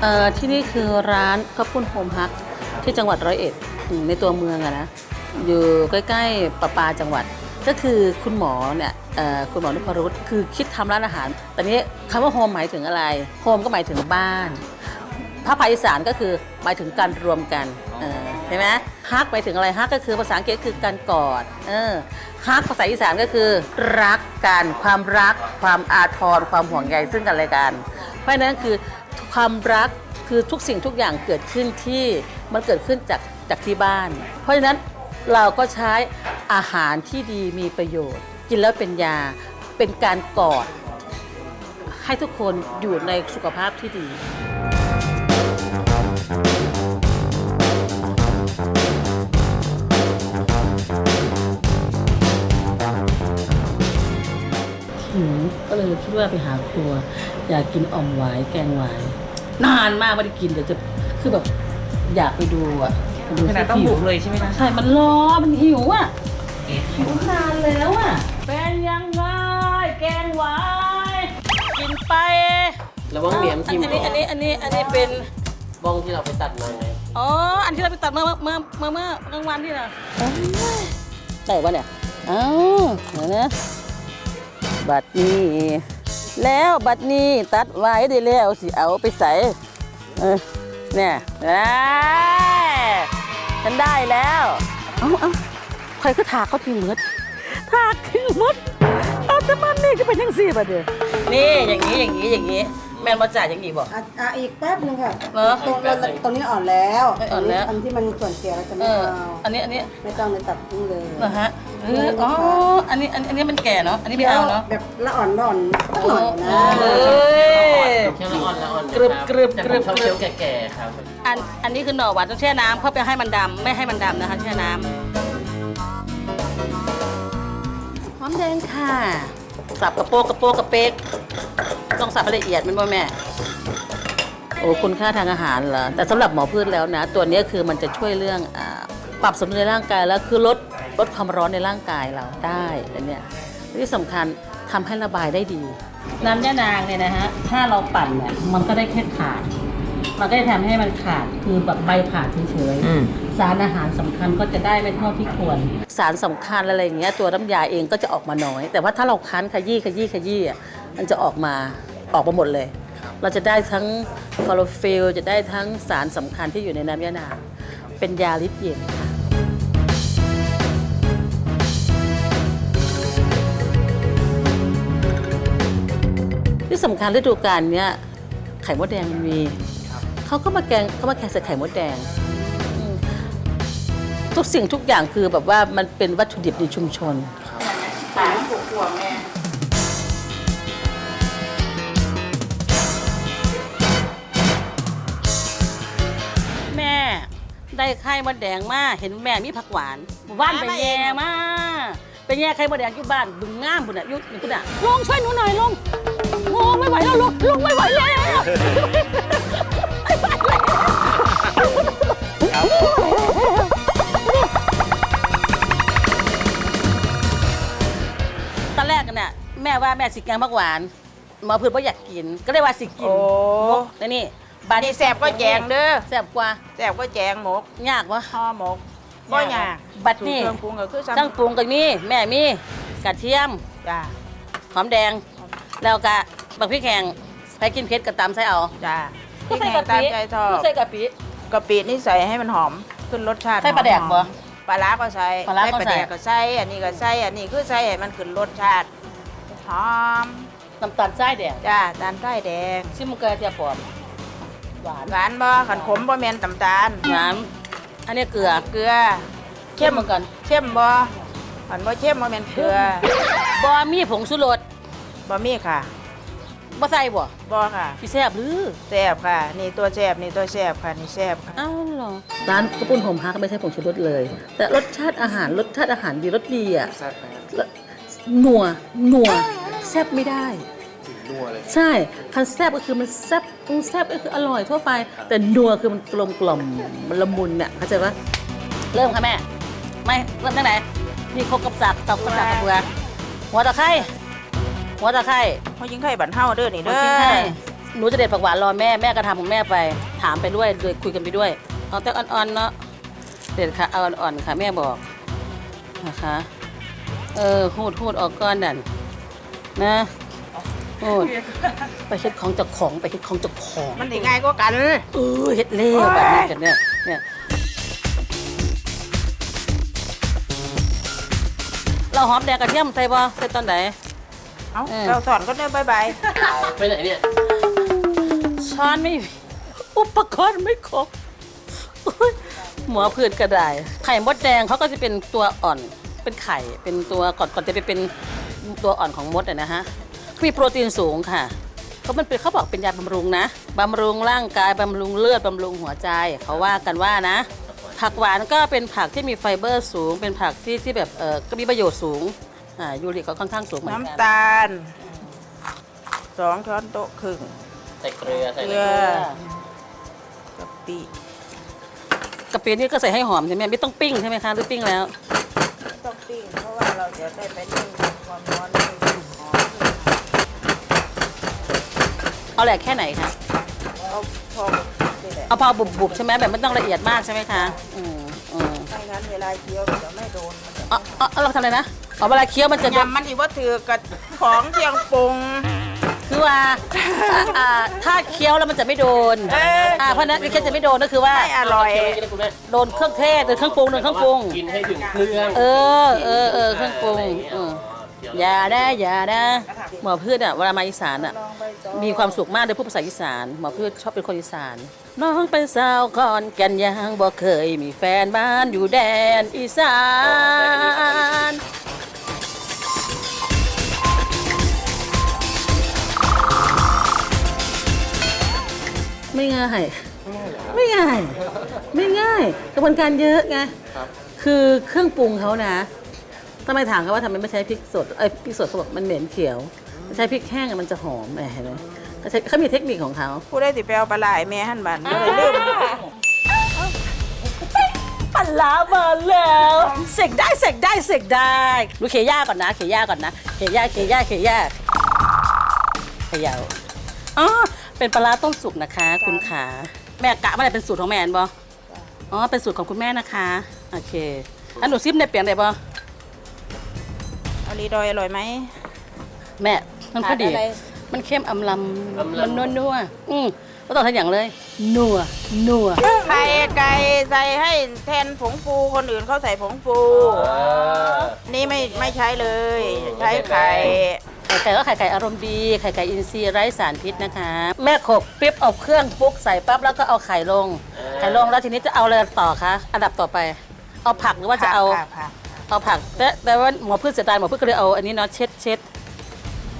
เอ่อที่นี่คือร้านข้าวปุ้นโฮมฮักที่จังหวัดร้อยเอ็ดในตัวเมืองอะนะอยู่ใกล้ๆประปาจังหวัด ก็คือคุณหมอเนี่ยคุณหมอนุพรุษคือคิดทำร้านอาหารแต่นี้คำว่าโฮมหมายถึงอะไรโฮมก็หมายถึงบ้านภาษาอีสานก็คือหมายถึงการรวมกันเออเห็นไหมฮักหมายถึงอะไรฮักก็คือภาษาอังกฤษคือการกอดเออฮักภาษาอีสานก็คือ รักกันความรัก ความอาทรความห่วงใยซึ่งกันและกัน เพราะฉะนั้นคือ ความรักคือทุกสิ่งทุกอย่างเกิดขึ้นที่มันเกิดขึ้นจากจากที่บ้าน เพราะฉะนั้นเราก็ใช้อาหารที่ดีมีประโยชน์ กินแล้วเป็นยาเป็นการกอด ให้ทุกคนอยู่ในสุขภาพที่ดีหิวก็เลยคิดว่าไปหาครัว อยากกินอ่อมหวายแกงหวาย นานมากไม่ได้กินเดี๋ยวจะคือแบบอยากไปดูอะไปดูขนาดต้องหิบุวกเลยใช่ไหมคะใช่มันรอมันหิวอะหิวนานแล้วอะเป็นยังไงแกงหวายกินไประวังเหนียมทิ่มอันนี้อันนี้อันนี้อันนี้เป็นบ้องที่เราไปตัดมาไงอ๋ออันที่เราไปตัดเมื่อเมื่อเมื่อเมื่อกลางวันที่น่ะได้ปะเนี่ยเอ้าวเดี๋ยวนะบัตรนี้ แล้วบัตรนี้ตัดไว้ได้แล้วสิเอาไปใส่เออเนี่ยเอ้ยฉันได้แล้วเอ้าเอ้าใครก็ถากเขาทิ้งหมดถากทิ้งหมดเอาแต่มันนี่ก็เป็นยังสี่บัดเดียวนี่อย่างนี้อย่างนี้อย่างนี้ แมนมาจ่ายอย่างนี้บอก อะอะอีกแป๊บนึงค่ะเหรอตรงตรงตรงนี้อ่อนแล้วไม่อ่อนแล้ว อันที่มันส่วนเสียเราจะเอไม่อ เอาอันนี้อันนี้ไม่ต้องเลยตัดทิ้งเลยเหรอฮะเอออ๋อ อันนี้อันอันนี้มันแก่เนาะ อันนี้ไม่เอาเนาะแบบละอ่อนละอ่อนสักหน่อยนะเอ้ยแค่ละอ่อนละอ่อนนะกรึบคกรึบแต่กรึบผมชอบเคี้ยวแก่ๆครับ อันอันนี้คือหน่อหวานต้องแช่น้ำเพื่อไปให้มันดำไม่ให้มันดำนะคะแช่น้ำหอมแดงค่ะสับกระโปกกระโปกกระเป๊ก ต้องสับให้ละเอียดมันบ่แม่ โอ้คุณค่าทางอาหารเหรอแต่สำหรับหมอพืชแล้วนะ ตัวเนี้ยคือมันจะช่วยเรื่องอาปรับสมดุลในร่างกายแล้วคือลดลดความร้อนในร่างกายเราได้อันเนี้ยที่สำคัญทำให้ระบายได้ดี น้ำยานางเนี่ยนะฮะ ถ้าเราปั่นเนี่ยมันก็ได้แค่ขาด มันก็จะทำให้มันขาดคือแบบใบขาดเฉยๆสารอาหารสำคัญก็จะได้ไม่เท่าที่ควร สารสำคัญอะไรอย่างเงี้ยตัวน้ำยาเองก็จะออกมาน้อย แต่ว่าถ้าเราคั้นขยี้ขยี้ขยี้อะมันจะออกมา ออกมาหมดเลย เราจะได้ทั้งคลอโรฟิลจะได้ทั้งสารสำคัญที่อยู่ในน้ำยานางเป็นยาลิดเย็นค่ะที่สำคัญฤดูกาลเนี้ยไข่มดแดงมันมีเขาก็มาแกงเขามาแกงใส่ไข่มดแดงอืมทุกสิ่งทุกอย่างคือแบบว่ามันเป็นวัตถุดิบในชุมชนขายมันถูกๆแม่แม่ ได้ไข่มดแดงมาเห็นแม่มีผักหวานว่านไปแย่มาไปแย่ไข่มดแดงอยู่บ้านบึงงามบุญอะอยุบบุญอะลงช่วยหนูหน่อยลงลงไม่ไหวแล้วลงลงไม่ไหวแล้วตอนแรกกันน่ะแม่ว่าแม่สิแกงผักหวานหมอเพื่อนว่าอยากกิน ก็เลยว่าสิกินโอ้มกแล้วนี่ บานี่แสบก็แจงเด้อแซ่บกว่าแสบก็แจงหมกยากวะ ห่อหมกบ่ยากบัดนี้ สูตรเครื่องปรุงก็คือซ้ำช่างปรุงก็มีแม่มีกระเทียมจ้าหอมแดง แล้วก็บักพริกแห้งไปกินเผ็ดก็ตามใส่เอาจ้าก็ใส่พริกะแห้งตามปิใจชอบก็ใส่กะปิ กะปินี่ใส่ให้มันหอมขึ้นรสชาติใส่ปลาแดกหอมบ่ปลาร้าก็ใส่ปลาร้าก็ปลาใส่แดกก็ใส่อันนี้ก็ใส่อันนี้คือใส่ให้มันขึ้นรสชาติหอมน้ำตาลทรายแดงจ้าตาลไส้แดงชิมเกลือเทียมปอม หวานหวานบ่ขันขมบ่แม่นตำตาลน้ำอันนี้เกลือเกลือเข้มเหมือนกันเข้มบ่ขันบ่เข้มบ่แม่นเกลือบอมีผงชูรสบ่มีค่ะบ่ใส่บ่บ่ค่ะพี่แซ่บหรือแซ่บค่ะ นี่ตัวแซ่บนี่ตัวแซ่บค่ะนี่แซ่บค่ะอ้าวเหรอร้านข้าวปุ้นโฮมฮักไม่ใช่ผงชูรสเลย แต่รสชาติอาหารรสชาติอาหารดีรสดีอะแล้วนัวนัวแซ่บไม่ได้ ใช่คันแซ่บก็คือมันแซ่บอืมแซ่บก็คืออร่อยทั่วไป แต่นัวคือมันกลมกล่อมมันละมุนเนี่ยเข้าใจปะเริ่มค่ะแม่ ไม่เริ่มตั้งไหนนี่ครบกับสักตอกกับสักกับเบือหัวตะไคร้หัวตะไคร้เขายิงไข่บันเฮาเด้อนี่หัวเด้อทิ้งไข่หนูจะเด็ดผักหวานรอแม่แม่ก็ทำของแม่ไป ถามไปด้วยโดยคุยกันไปด้วย เอาแต่อ่อนๆเนาะเด็ดค่ะเอาอ่อนๆค่ะแม่บอกนะคะเออหูดหูดออกก้อนนั่นนะ หูดไปเฮ็ดของเจ้าของไปเฮ็ดของเจ้าของมันสิง่ายกว่ากัน เออเฮ็ดเล่แบบนี้กันเนี่ยเนี่ยเราหอมแดงกระเทียมใส่บ่ใส่ตอนไหนเอ้าเออเราสอนก็ได้บายบายไปไหนเนี่ยช้อนไม่มีอุปกรณ์ไม่ครบอุ๊ยหมอพืชกระไดไข่มดแดงเขาก็จะเป็นตัวอ่อนเป็นไข่เป็นตัวก่อนก่อนจะไปเป็นตัวอ่อนของมดอะนะฮะ มีโปรตีนสูงค่ะเขามันเป็นเขาบอกเป็นยาบำรุงนะบำรุงร่างกายบำรุงเลือดบำรุงหัวใจเขาว่ากันว่านะ ผักหวานก็เป็นผักที่มีไฟเบอร์สูง เป็นผักที่ที่แบบเออก็มีประโยชน์สูงอ่ายูริกเขาค่อนข้างสูงเหมือนกันน้ำตาลสองช้อนโต๊ะครึ่งใส่เกลือใส่เกลือะไรอกะปิกะปินี่ก็ใส่ให้หอมใช่ไหมไม่ต้องปิ้งใช่ไหมคะหรือปิ้งแล้ว ต้องปิ้งเพราะว่าเราจะได้ไปนึ่งความร้อนให้หอม เอาแหลกแค่ไหนคะ เอาพอนี่แหละเอาพอบุบๆใช่ไหมแบบไม่ต้องละเอียดมากใช่ไหมคะ อืมอืมไม่งั้นเวลาเคี้ยวมันจะไม่โดนมันจะเอาเอาเอาเราทำอะไรนะเอาเวลาเคี้ยวมันจะโดนยำมันสิว่าถือกับของเชียงปรุง คือว่าอ่าถ้าเคี้ยวแล้วมันจะไม่โดนเอออ่อ่าเพราะฉะนั้นเคี้ยวจะไม่โดนก็คือว่า ไม่อร่อยเคี้วกินได้คุณแม่โดนเครื่องเทศโดนเครื่องปรุงโดนเครื่องปรุง กินให้ถึงเครื่องเออเออเออเครื่องปรุงเอออย่าได้อย่านะ หมอพืชอะเวลามาอีสานอะมีความสุขมากเลยพูดภาษาอีสานหมอพืชชอบเป็นคนอีสาน น้องเป็นสาวคอนแก่นยังบ่เคย มีแฟนบ้านอยู่แดนอีสานไม่ง่ายไม่ง่าย ไม่ง่ายกระบวนการเยอะไงคือเครื่องปรุงเขานะ ทำไมถามเขาว่าทำไมไม่ใช้พริกสดเอ้ยพริกสดเขาบอกมันเหม็นเขียวใช้พริกแห้งอะมันจะหอมแหมเห็นไหมเขาใช้เขามีเทคนิคของเขา ผู้ได้สิไปเอาปลาไหลายแม่หันบันก็เลยลืมปลาร้ามาแล้วเสกได้เสกได้เสกได้ดูเขย่าก่อนนะเขย่าก่อนนะเขย่าเขย่าเขย่าเขย่าอ๋อเป็นปลาร้าต้มสุกนะคะ คุณขาแม่กะมาได้เป็นสูตรของแม่แอนบออ๋อเป็นสูตรของคุณแม่นะคะโอเคอันหนูซิมในเปลี่ยนได้บอ อลีดอยอร่อยไหม แม่มันพอดี ขาดอะไร มันเข้มอำลำ มันนัวนัวๆอืมก็ต้องทำอย่างเลยนัวนัวไข่ไก่ใส่ให้แทนผงฟูคนอื่นเขาใส่ผงฟูเออนี่ไม่ไม่ใช้เลย ใช้ไข่ไข่ไก่ก็ไข่ไก่อารมณ์ดีไข่ไก่อินทรีย์ไร้สารพิษนะคะ แม่ขบปิ๊บเอาเครื่องปุ๊กใส่ปั๊บแล้วก็เอาไข่ลงไข่ลงแล้วทีนี้จะเอาอะไรต่อคะอันดับต่อไป เอาผักหรือว่าจะเอาผักผัก เอาผักแต่แต่ว่าหมอพืชเสียดายหมอพืชก็เลยเอาอันนี้เนาะเช็ดเช็ด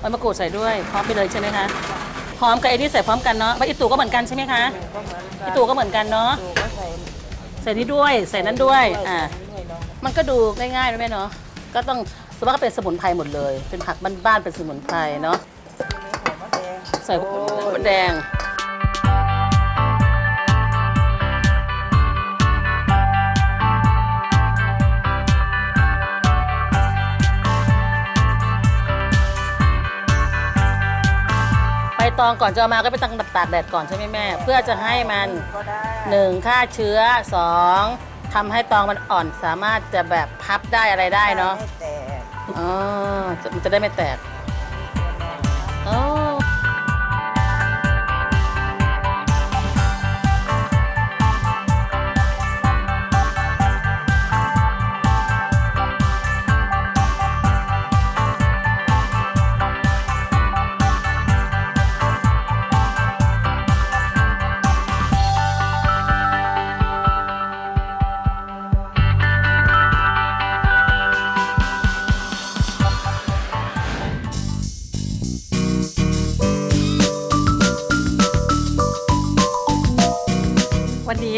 ใบมะกรูดใส่ด้วยพร้อมไปเลยใช่ไหมคะพร้อมกับไอ้นี่ใส่พร้อมกันเนาะใบอีตู่ก็เหมือนกันใช่ไหมคะอีตู่ก็เหมือนกันเนาะใส่นี่ด้วยใส่นั้นด้วยอ่ามันก็ดูง่ายๆนะแม่เนาะก็ต้องสมมติก็เป็นสมุนไพรหมดเลย เป็นผักบ้านๆเป็นสมุนไพรเนาะใส่หัวแดง ตองก่อนจะเอามาก็ไปตั้งตากแดดก่อนใช่ไหมแม่ เพื่อจะให้มันก็ได้หนึ่งฆ่าเชื้อสองทำให้ตองมันอ่อนสามารถจะแบบพับได้อะไรได้เนาะไม่แตก อ๋อจะมันจะได้ไม่แตก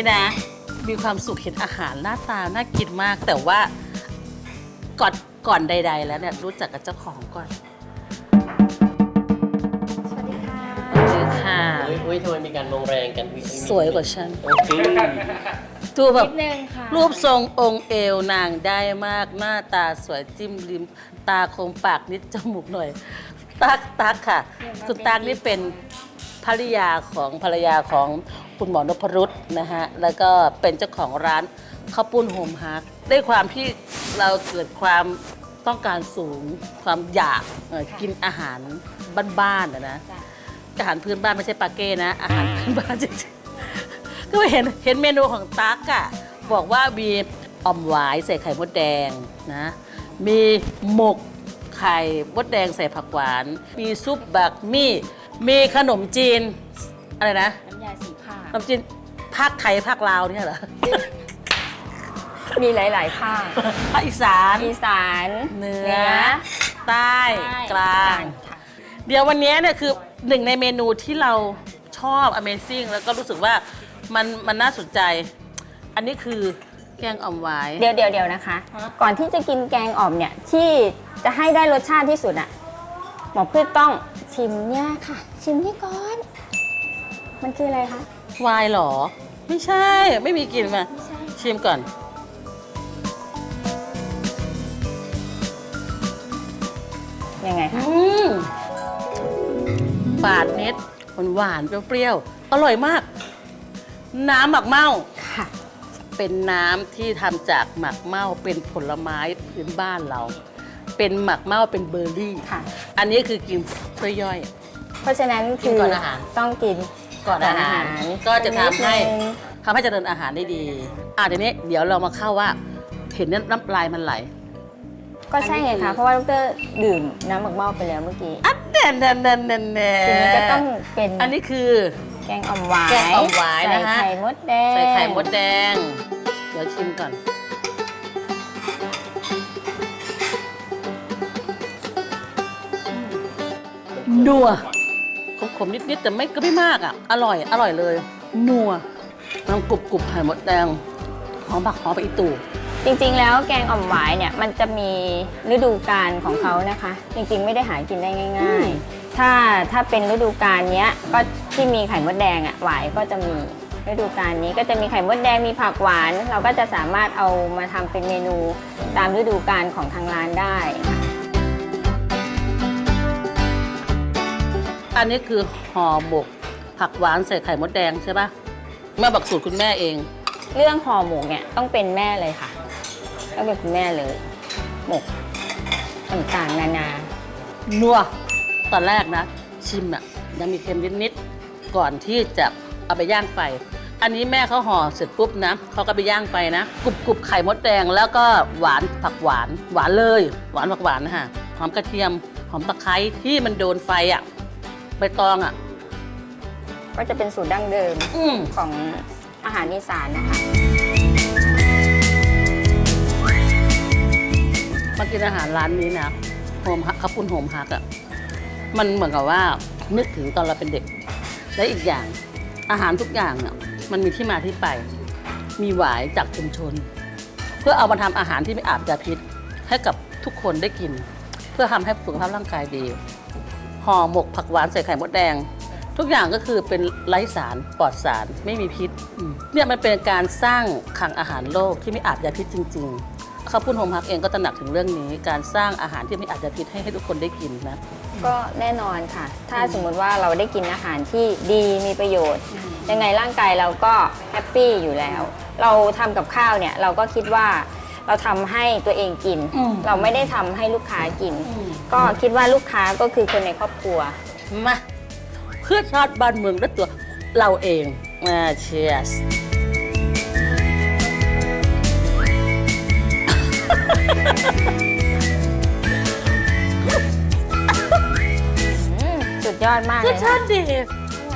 นนี้นะ มีความสุขเห็นอาหารหน้าตาน่ากินมาก แต่ว่าก่อนก่อนใด ๆ แล้วเนี่ยรู้จักกับเจ้าของก่อนสวัสดีค่ะสวัสดีค่ะ อุ้ยอุ้ยทำไมมีการมองแรงกันอุ๊สวยกว่าฉันโอเคดูแบบ นิดนึงค่ะรูปทรงองค์เอวนางได้มากหน้าตาสวยจิ้มริม ตาคมปากนิดจมูกหน่อย ตักตักค่ะ คุณตักนี่เป็น ภรรยาของภรรยาของคุณหมอนพรุษนะฮะ แล้วก็เป็นเจ้าของร้านข้าวปุ้นโฮมฮักด้วยความที่เราเกิดความต้องการสูงความอยากเอ่อกินอาหารบ้านๆนะนะจ้ะอาหารพื้นบ้านไม่ใช่ปาเก้นะ อาหารพื้นบ้านจริงๆก็เห็นเห็นเมนูของตั๊กอะบอกว่ามีอ่อมหวายใส่ไข่มดแดงนะ มีหมกไข่มดแดงใส่ผักหวาน มีซุปบักมี่ มีขนมจีน อะไรนะน้ำยาสีผ้าขนมจีนภาคไทยภาคลาวเนี่ยเหรอมีหลาย ๆ ภาคภาคอีสานอีสานเหนือเหนือใต้ใต้กลางค่ะเดี๋ยววันนี้เนี่ยคือหนึ่งในเมนูที่เราชอบ Amazing แล้วก็รู้สึกว่ามันมันน่าสนใจ อันนี้คือแกงอ่อมหวายเดี๋ยวเดี๋ยวเดี๋ยวนะคะฮะก่อนที่จะกินแกงอ่อมเนี่ยที่จะให้ได้รสชาติที่สุดอะหมอพืชต้อง ชิมเนี่ยค่ะ ชิมนี่ก่อน มันคืออะไรคะ วายเหรอ ไม่ใช่ ไม่มีกลิ่นมา ไม่ใช่ ชิมก่อน ยังไงคะ อืมฝาดเน็ดหวานหวานๆเปรี้ยวๆ อร่อยมาก น้ำหมักเมาค่ะ เป็นน้ำที่ทำจากหมักเมาเป็นผลไม้พื้นบ้านเรา เป็นหมักเมาเป็นเบอร์รี่ ค่ะ อันนี้คือกินเพื่อย่อย เพราะฉะนั้นกินคือก่อนอาหาร ต้องกินก่อนอาหารก็จะทำให้นิดนึง ทำให้เจริญอาหารได้ดี อะเดี๋ยวนี้เดี๋ยวเรามาเข้าว่า เห็นน้ำลายมันไหล ก็ใช่ไงอันนี้คืคะอเพราะว่าดรดื่มน้ำหมักเมาไปแล้วเมื่อกี้อันแน่นแน่นแน่นแน่นแน่ทีนี้ก็ต้องเป็นอันนี้คือ แกงอ่อมหวายแกงอ่อมหวายใส่นะฮะไข่มดแดงใส่ไข่มดแดง เดี๋ยวชิมก่อน นัวขมๆนิดๆแต่ไม่ก็ไม่มากอะ อร่อย อร่อยเลย นัวมันกรุบกรุบๆไข่มดแดงหอมผักหอมไปอีตูจริงๆ แล้วแกงอ่อมหวายเนี่ยมันจะมีฤดูกาลของเขานะคะ จริงๆ ไม่ได้หากินได้ง่าย ๆ ถ้าถ้าเป็นฤดูกาลเนี้ยก็ที่มีไข่มดแดงอะหวายก็จะมีฤดูกาลนี้ก็จะมีไข่มดแดงมีผักหวาน เราก็จะสามารถเอามาทำเป็นเมนูตามฤดูกาลของทางร้านได้ค่ะ อันนี้คือห่อหมก ผักหวานใส่ไข่มดแดงใช่ปะแม่บอกสูตรคุณแม่เอง เรื่องห่อหมกเนี่ยต้องเป็นแม่เลยค่ะต้องเป็นคุณแม่เลย หมกต่างๆนานานัวตอนแรกนะ ชิมอะยังมีเค็มนิดๆก่อนที่จะเอาไปย่างไฟ อันนี้แม่เขาห่อเสร็จปุ๊บนะเขาก็ไปย่างไฟนะกรุบกรุบๆไข่มดแดงแล้วก็หวานผักหวาน หวานเลย หวานผักหวานนะฮะหอมกระเทียมหอมตะไคร้ที่มันโดนไฟอะ ใบตองอะ ก็จะเป็นสูตรดั้งเดิมอืมของอาหารอีสานนะคะ มากินอาหารร้านนี้นะโฮมฮักข้าวปุ้นโฮมฮักอะ มันเหมือนกับว่านึกถึงตอนเราเป็นเด็ก และอีกอย่างอาหารทุกอย่างอะมันมีที่มาที่ไป มีหวายจากชุมชน เพื่อเอามาทำอาหารที่ไม่อาบยาพิษ ให้กับทุกคนได้กิน เพื่อทำให้สุขภาพร่างกายดี ห่อหมกผักหวานใส่ไข่มดแดง ทุกอย่างก็คือเป็นไร้สารปลอดสารไม่มีพิษอืมเนี่ยมันเป็นการสร้างคลังอาหารโลกที่ไม่อาบยาพิษจริง ๆ ข้าวปุ้นโฮมฮักเองก็ตระหนักถึงเรื่องนี้ การสร้างอาหารที่ไม่อาจจะพิษให้ให้ทุกคนได้กินนะก็แน่นอนค่ะ ถ้าสมมุติว่าเราได้กินอาหารที่ดีมีประโยชน์ ยังไงร่างกายเราก็แฮปปี้อยู่แล้ว เราทำกับข้าวเนี่ยเราก็คิดว่า เราทำให้ตัวเองกิน อืม เราไม่ได้ทำให้ลูกค้ากิน ก็คิดว่าลูกค้าก็คือคนในครอบครัว มาเพื่อชาติบ้านเมืองและตัวเราเองมาเชียสสุดยอดมากรเลสยชาค่ะติดี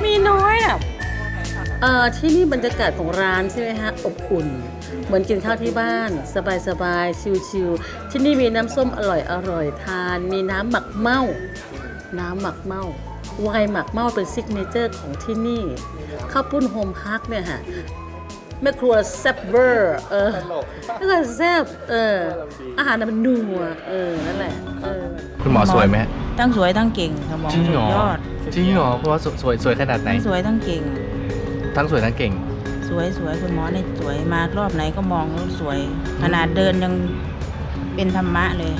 มีน้อยอะ เอ่อที่นี่บรรยากาศของร้านใช่ไหมฮะอบอุ่น เหมือนกินข้าวที่บ้าน สบายๆชิลๆที่นี่มีน้ำส้มอร่อยอร่อยๆทาน มีน้ำหมักเมาน้ำหมักเมาไวน์หมักเมาเป็นซิกเนเจอร์ของที่นี่ข้าวปุ้นโฮมฮักเนี่ยฮะแม่ครัวแซ่บเวอร์เออแม่ครัวแซ่บเออ อาหารน่ะมันนัวเออนั่นแหละเออคุณหมอสวยไหมทั้งสวยทั้งเก่งค่ะหมอจริงเหรอสุดยอดจริงเหรอเพราะว่าสวยสวยสวยขนาดไหนทั้งสวยทั้งเก่ง ทั้งสวยทั้งเก่ง สวยสวยคุณหมอเนี่ยสวยมารอบไหนก็มองแล้วสวย ขนาดเดินยังเป็นธรรมะเลย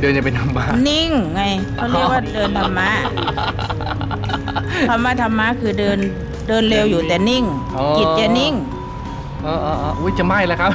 เดินจะเป็นธรรมะ นิ่งไงเขาเรียกว่าเดินธรรมะธรรมะธรรมะคือเดินเดินเร็วอยู่แต่นิ่ง อ๋อ จิตจะนิ่ง เออเออเอออุ้ยจะไหม้แล้วครับ